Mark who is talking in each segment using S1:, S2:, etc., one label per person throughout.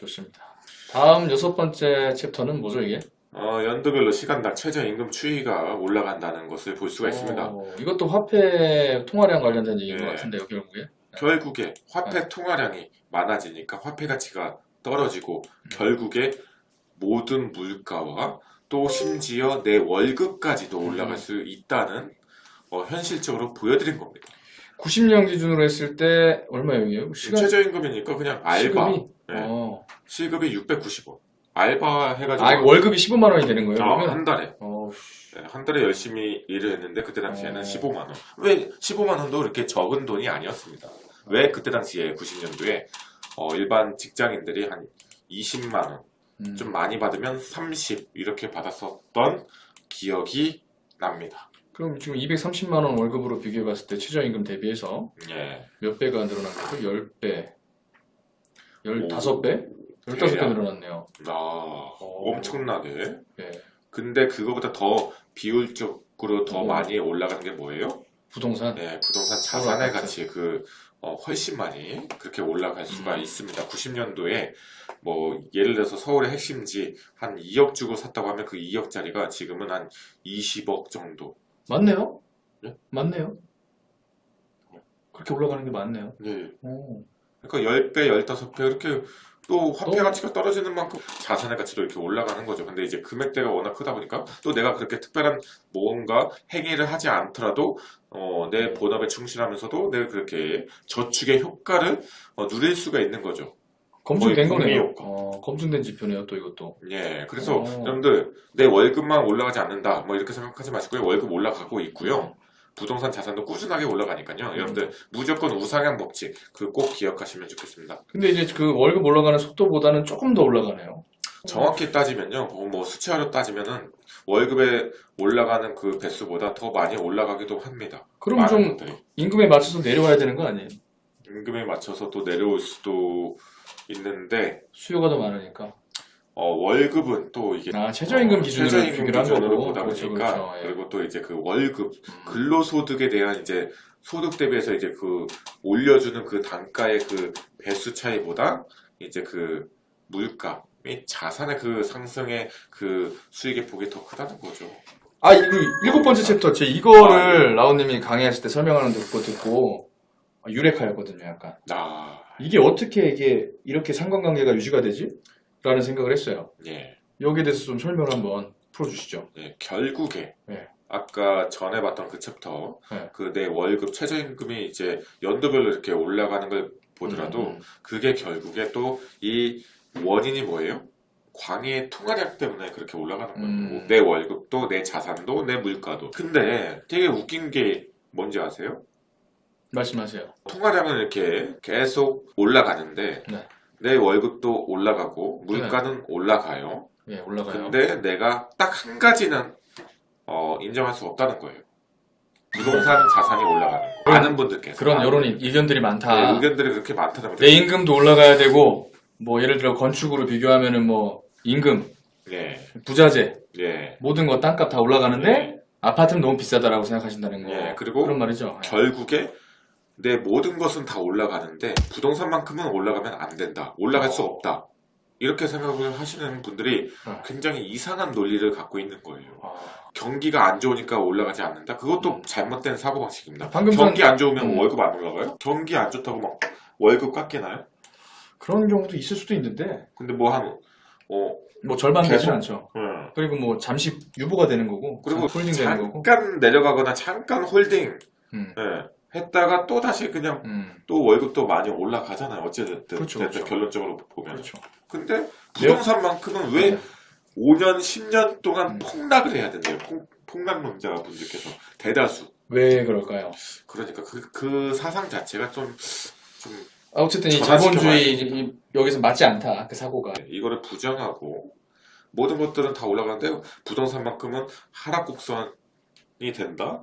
S1: 좋습니다. 다음 여섯 번째 챕터는 뭐죠 이게?
S2: 어, 연도별로 시간당 최저임금 추이가 올라간다는 것을 볼 수가 있습니다.
S1: 어, 이것도 화폐 통화량 관련된 얘기인
S2: 네.
S1: 것 같은데요 결국에.
S2: 결국에 화폐 통화량이 많아지니까 화폐 가치가 떨어지고 결국에 모든 물가와 또 심지어 내 월급까지도 올라갈 수 있다는 어, 현실적으로 보여드린 겁니다.
S1: 90년 기준으로 했을 때 얼마예요? 시간
S2: 최저임금이니까 그냥 알바
S1: 시급이?
S2: 네.
S1: 어.
S2: 시급이 690원. 알바 해가지고
S1: 아 월급이 15만 원이 되는 거예요?
S2: 어,
S1: 그러면?
S2: 한 달에
S1: 어,
S2: 네, 한 달에 열심히 일을 했는데 그때 당시에는
S1: 어.
S2: 15만 원. 왜 15만 원도 그렇게 적은 돈이 아니었습니다. 왜 그때 당시에 90년도에 어, 일반 직장인들이 한 20만 원,
S1: 음.
S2: 좀 많이 받으면 30 이렇게 받았었던 기억이 납니다.
S1: 그럼 지금 230만 원 월급으로 비교해 봤을 때 최저임금 대비해서
S2: 예.
S1: 몇 배가 늘어난 거죠? 10배, 15배? 15배
S2: 대략.
S1: 늘어났네요.
S2: 아, 엄청나게.
S1: 네.
S2: 근데 그거보다 더 비율적으로 더
S1: 오.
S2: 많이 올라가는 게 뭐예요?
S1: 부동산?
S2: 네, 부동산 자산의
S1: 아파트.
S2: 가치 그 어, 훨씬 많이 그렇게 올라갈 수가
S1: 음.
S2: 있습니다. 90년도에 뭐 예를 들어서 서울의 핵심지 한 2억 주고 샀다고 하면 그 2억짜리가 지금은 한 20억 정도.
S1: 맞네요?
S2: 예?
S1: 맞네요? 그렇게 올라가는 게 맞네요.
S2: 네.
S1: 오.
S2: 그러니까 10배, 15배 이렇게 또 화폐
S1: 또-
S2: 가치가 떨어지는 만큼 자산의 가치도 이렇게 올라가는 거죠. 근데 이제 금액대가 워낙 크다 보니까 또 내가 그렇게 특별한 뭔가 행위를 하지 않더라도 어, 내 본업에 충실하면서도 내가 그렇게 저축의 효과를 어, 누릴 수가 있는 거죠.
S1: 검증된
S2: 거의
S1: 거네요. 어, 검증된 지표네요, 또 이것도.
S2: 예, 그래서
S1: 어.
S2: 여러분들 내 월급만 올라가지 않는다, 뭐 이렇게 생각하지 마시고요. 월급 올라가고 있고요. 부동산 자산도 꾸준하게 올라가니까요. 여러분들 무조건 우상향 법칙 그 꼭 기억하시면 좋겠습니다.
S1: 근데 이제 그 월급 올라가는 속도보다는 조금 더 올라가네요.
S2: 정확히 따지면요, 뭐, 뭐 수치화로 따지면은 월급에 올라가는 그 배수보다 더 많이 올라가기도 합니다.
S1: 그럼 좀
S2: 분들이
S1: 임금에 맞춰서 내려와야 되는 거 아니에요?
S2: 임금에 맞춰서 또 내려올 수도 있는데
S1: 수요가 더 많으니까.
S2: 어, 월급은 또 이게
S1: 아, 최저임금
S2: 어,
S1: 기준으로
S2: 최저임금
S1: 비교를 한
S2: 기준으로
S1: 거고.
S2: 보다
S1: 그렇죠,
S2: 보니까
S1: 그렇죠. 예.
S2: 그리고 또 이제 그 월급
S1: 음.
S2: 근로소득에 대한 이제 소득 대비해서 이제 그 올려주는 그 단가의 그 배수 차이보다 이제 그 물가 및 자산의 그 상승의 그 수익의 폭이 더 크다는 거죠.
S1: 아, 이거 일곱 번째 챕터, 제 이거를 라온님이 강의하실 때 설명하는 거 듣고 아, 유레카였거든요, 약간.
S2: 아,
S1: 이게 어떻게 이게 이렇게 상관관계가 유지가 되지? 라는 생각을 했어요.
S2: 예,
S1: 여기에 대해서 좀 설명을 한번 풀어주시죠.
S2: 예, 결국에
S1: 네.
S2: 아까 전에 봤던 그 챕터
S1: 네.
S2: 그내 월급 최저임금이 이제 연도별로 이렇게 올라가는 걸 보더라도
S1: 음,
S2: 그게 결국에 또 이 원인이 뭐예요? 광의 통화량 때문에 그렇게 올라가는 거예요.
S1: 음.
S2: 내 월급도, 내 자산도, 내 물가도. 근데 되게 웃긴 게 뭔지 아세요?
S1: 말씀하세요.
S2: 통화량은 이렇게 계속 올라가는데
S1: 네.
S2: 내 월급도 올라가고 물가는 올라가요.
S1: 예, 올라가요.
S2: 근데 내가 딱 한 가지는 어, 인정할 수 없다는 거예요. 부동산 자산이 올라가는 거. 많은 분들께서
S1: 그런 여론이, 의견들이 많다.
S2: 네, 의견들이 그렇게 많다는 거죠.
S1: 내 임금도 올라가야 되고, 뭐 예를 들어 건축으로 비교하면은 뭐 임금,
S2: 예,
S1: 부자재,
S2: 예.
S1: 모든 거 땅값 다 올라가는데
S2: 예.
S1: 아파트는 너무 비싸다라고 생각하신다는 거.
S2: 예, 그리고
S1: 그런 말이죠. 예.
S2: 결국에 내 모든 것은 다 올라가는데 부동산만큼은 올라가면 안 된다. 올라갈 수
S1: 어.
S2: 없다. 이렇게 생각을 하시는 분들이
S1: 어.
S2: 굉장히 이상한 논리를 갖고 있는 거예요.
S1: 아,
S2: 경기가 안 좋으니까 올라가지 않는다. 그것도
S1: 음.
S2: 잘못된 사고방식입니다.
S1: 방금
S2: 경기
S1: 전-
S2: 안 좋으면
S1: 음.
S2: 월급 안 올라가요? 경기 안 좋다고 막 월급 깎이나요?
S1: 그런 경우도 있을 수도 있는데,
S2: 근데 뭐 한, 어,
S1: 뭐 절반 되진. 않죠.
S2: 음.
S1: 그리고 뭐 잠시 유보가 되는 거고,
S2: 그리고
S1: 홀딩 되는 거고.
S2: 잠깐 내려가거나 잠깐 홀딩
S1: 음,
S2: 예, 했다가 또 다시 그냥
S1: 음,
S2: 또 월급도 많이 올라가잖아요. 어쨌든
S1: 그렇죠, 그렇죠.
S2: 결론적으로 보면.
S1: 그렇죠.
S2: 근데 부동산만큼은 왜
S1: 네.
S2: 5년, 10년 동안
S1: 음.
S2: 폭락을 해야 된대요. 폭, 폭락론자 분들께서 대다수.
S1: 왜 그럴까요?
S2: 그러니까 그, 그 사상 자체가 좀, 좀
S1: 아, 어쨌든 이 자본주의 이- 여기서 맞지 않다 그 사고가.
S2: 이거를 부정하고 모든 것들은 다 올라가는데 부동산만큼은 하락 곡선이 된다?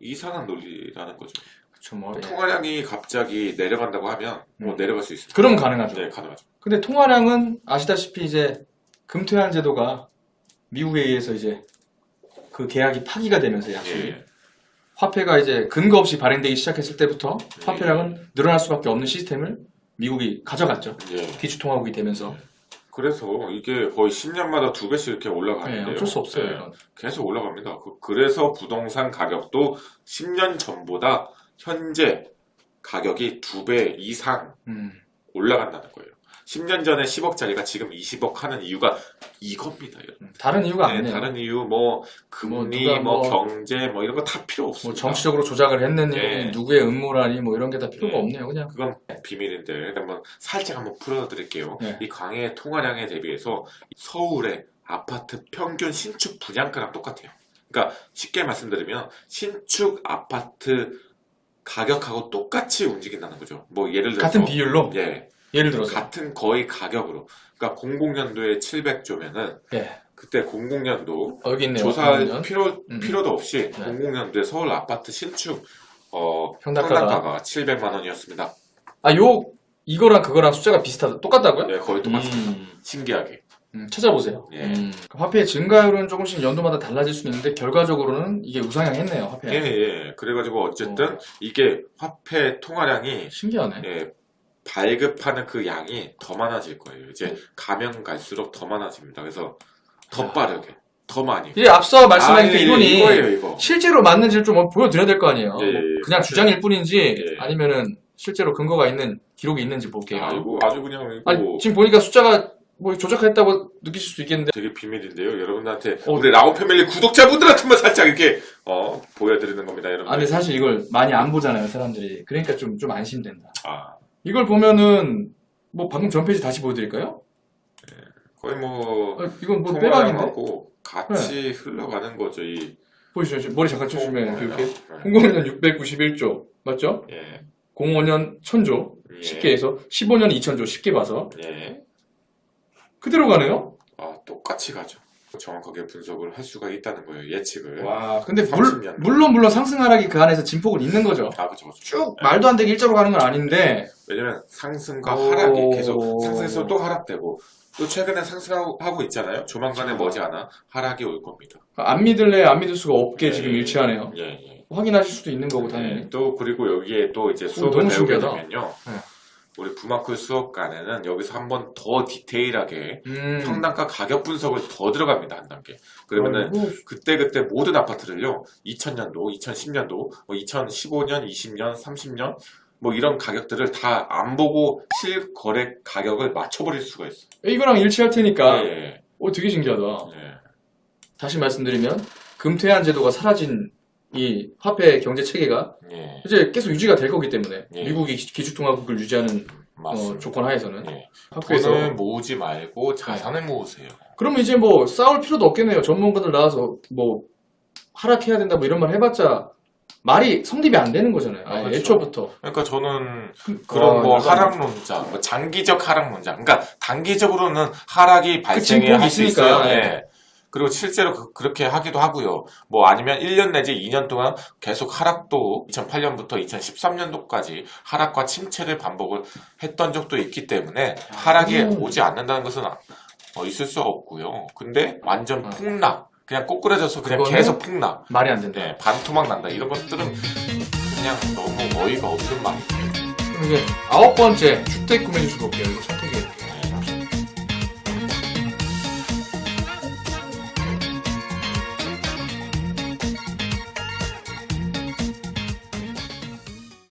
S2: 이상한 논리라는 거죠.
S1: 그렇죠, 뭐. 예.
S2: 통화량이 갑자기 내려간다고 하면 뭐
S1: 음.
S2: 내려갈 수 있습니다.
S1: 그럼 가능하죠.
S2: 네, 가능하죠.
S1: 근데 통화량은 아시다시피 이제 금퇴한 제도가 미국에 의해서 이제 그 계약이 파기가 되면서 약속이
S2: 예,
S1: 화폐가 이제 근거 없이 발행되기 시작했을 때부터
S2: 예.
S1: 화폐량은 늘어날 수밖에 없는 시스템을 미국이 가져갔죠.
S2: 예.
S1: 기축통화국이 되면서.
S2: 그래서 이게 거의 10년마다 두 배씩 이렇게
S1: 네,
S2: 올라가는데요.
S1: 어쩔 수 없어요.
S2: 예.
S1: 이건.
S2: 계속 올라갑니다. 그- 그래서 부동산 가격도 10년 전보다 현재 가격이 두 배 이상
S1: 음.
S2: 올라간다는 거예요. 10년 전에 10억짜리가 지금 20억 하는 이유가 이겁니다. 여러분.
S1: 다른 이유가
S2: 네,
S1: 아니네요.
S2: 다른 이유 뭐 금리
S1: 누가
S2: 뭐,
S1: 뭐-
S2: 경제 뭐 이런 거 다 필요
S1: 뭐
S2: 없습니다.
S1: 정치적으로 조작을 했느니
S2: 네.
S1: 누구의 음모라니 뭐 이런 게 다 필요가
S2: 네.
S1: 없네요. 그냥
S2: 그건 비밀인데 한번 살짝 한번 풀어드릴게요.
S1: 네.
S2: 이 강의 통화량에 대비해서 서울의 아파트 평균 신축 분양가랑 똑같아요. 그러니까 쉽게 말씀드리면 신축 아파트 가격하고 똑같이 움직인다는 거죠. 뭐 예를 들어서
S1: 같은 비율로
S2: 예,
S1: 예를 들어서
S2: 같은 거의 가격으로. 그러니까 00년도에 700조면은
S1: 예.
S2: 그때 00년도
S1: 어, 여기 있네요.
S2: 조사할
S1: 그러면
S2: 필요
S1: 음.
S2: 필요도 없이
S1: 네.
S2: 00년도에 서울 아파트 신축 어,
S1: 평당가가-
S2: 평당가가 700만 원이었습니다.
S1: 아, 요 이거랑 그거랑 숫자가 비슷하다. 똑같다고요?
S2: 네, 거의 똑같습니다.
S1: 음,
S2: 신기하게.
S1: 음, 찾아보세요.
S2: 예.
S1: 음. 화폐의 증가율은 조금씩 연도마다 달라질 수는 있는데 결과적으로는 이게 우상향했네요. 화폐.
S2: 예, 예. 그래가지고 어쨌든 이게 화폐 통화량이
S1: 신기하네.
S2: 예, 발급하는 그 양이 더 많아질 거예요. 이제 가면 갈수록 더 많아집니다. 그래서 더
S1: 아.
S2: 빠르게, 더 많이.
S1: 이게 앞서 말씀하신
S2: 아,
S1: 그
S2: 예,
S1: 이론이
S2: 이거예요, 이거.
S1: 실제로 맞는지를 좀 보여드려야 될 거 아니에요.
S2: 예, 예,
S1: 뭐
S2: 예.
S1: 그냥 주장일 뿐인지
S2: 예.
S1: 아니면은 실제로 근거가 있는 기록이 있는지 볼게요.
S2: 아, 이거 아주 그냥 이거
S1: 아니, 지금 보니까 숫자가 뭐 조작했다고 느끼실 수 있겠는데
S2: 되게 비밀인데요. 여러분들한테
S1: 어.
S2: 우리 라오 패밀리 구독자분들한테만 살짝 이렇게 어, 보여드리는 겁니다, 여러분.
S1: 아, 근데 사실 이걸 많이 안 보잖아요, 사람들이. 그러니까 좀, 좀 안심된다.
S2: 아,
S1: 이걸 보면은, 뭐, 방금 전 페이지 다시 보여드릴까요?
S2: 거의 뭐
S1: 어, 이건 뭐, 빼박인데?
S2: 같이 흘러가는 거죠. 이
S1: 보이시죠? 지금 머리 잠깐 쳐주시면, 이렇게.
S2: 네.
S1: 00년 691조, 맞죠?
S2: 예,
S1: 05년 1000조,
S2: 예.
S1: 10개 해서, 15년 2000조, 10개 봐서.
S2: 예.
S1: 그대로 가네요?
S2: 아, 똑같이 가죠. 정확하게 분석을 할 수가 있다는 거예요, 예측을.
S1: 와, 근데 물,
S2: 30년.
S1: 물론, 물론 상승 하락이 그 안에서 진폭은 있는 거죠.
S2: 아, 그쵸.
S1: 쭉 말도 안 되게 일자로 가는 건 아닌데,
S2: 왜냐면 상승과
S1: 오.
S2: 하락이 계속 상승해서 또 하락되고, 또 최근에 상승하고 하고 있잖아요. 조만간에. 머지않아 하락이 올 겁니다.
S1: 안 믿을래, 안 믿을 수가 없게
S2: 예,
S1: 지금
S2: 예.
S1: 일치하네요.
S2: 예, 예.
S1: 확인하실 수도 있는 거고, 당연히.
S2: 네, 또 그리고 여기에 또 이제 수업을
S1: 너무
S2: 배우게
S1: 신기하다.
S2: 되면요.
S1: 네.
S2: 우리 부마쿨 수업간에는 여기서 한 번 더 디테일하게
S1: 음.
S2: 평당가 가격 분석을 더 들어갑니다 한 단계. 그러면은 그때 그때 모든 아파트를요, 2000년도, 2010년도, 뭐 2015년, 20년, 30년, 뭐 이런 가격들을 다 안 보고 실거래 가격을 맞춰버릴 수가 있어요.
S1: 이거랑 일치할 테니까,
S2: 예,
S1: 오, 되게 신기하다.
S2: 예.
S1: 다시 말씀드리면 금퇴한 제도가 사라진 이 화폐 경제 체계가
S2: 예,
S1: 이제 계속 유지가 될 거기 때문에
S2: 예.
S1: 미국이 기- 기축통화국을 유지하는 어,
S2: 맞습니다.
S1: 조건 하에서는
S2: 예.
S1: 학교에서
S2: 돈을 모으지 말고 자산을 모으세요.
S1: 그러면 이제 뭐 싸울 필요도 없겠네요. 전문가들 나와서 뭐 하락해야 된다 뭐 이런 말 해봤자 말이 성립이 안 되는 거잖아요.
S2: 아,
S1: 아예
S2: 그렇죠.
S1: 애초부터
S2: 그러니까 저는 그런
S1: 아,
S2: 뭐 하락론자, 뭐 장기적 하락론자, 그러니까 단기적으로는 하락이 발생해
S1: 진폭이
S2: 할 수
S1: 있으니까,
S2: 있어요.
S1: 예.
S2: 예. 그리고 실제로 그, 렇게 하기도 하고요. 뭐 아니면 1년 내지 2년 동안 계속 하락도 2008년부터 2013년도까지 하락과 침체를 반복을 했던 적도 있기 때문에 하락이
S1: 음.
S2: 오지 않는다는 것은 어, 있을 수 없고요. 근데 완전
S1: 아.
S2: 폭락, 그냥 꼬꾸라져서 그냥 계속 폭락,
S1: 말이 안 된다.
S2: 네, 반토막 난다 이런 것들은 그냥 너무 어이가 없는 말이에요.
S1: 그럼 이제 아홉 번째 주택 구매 지수 볼게요. 이거 선택이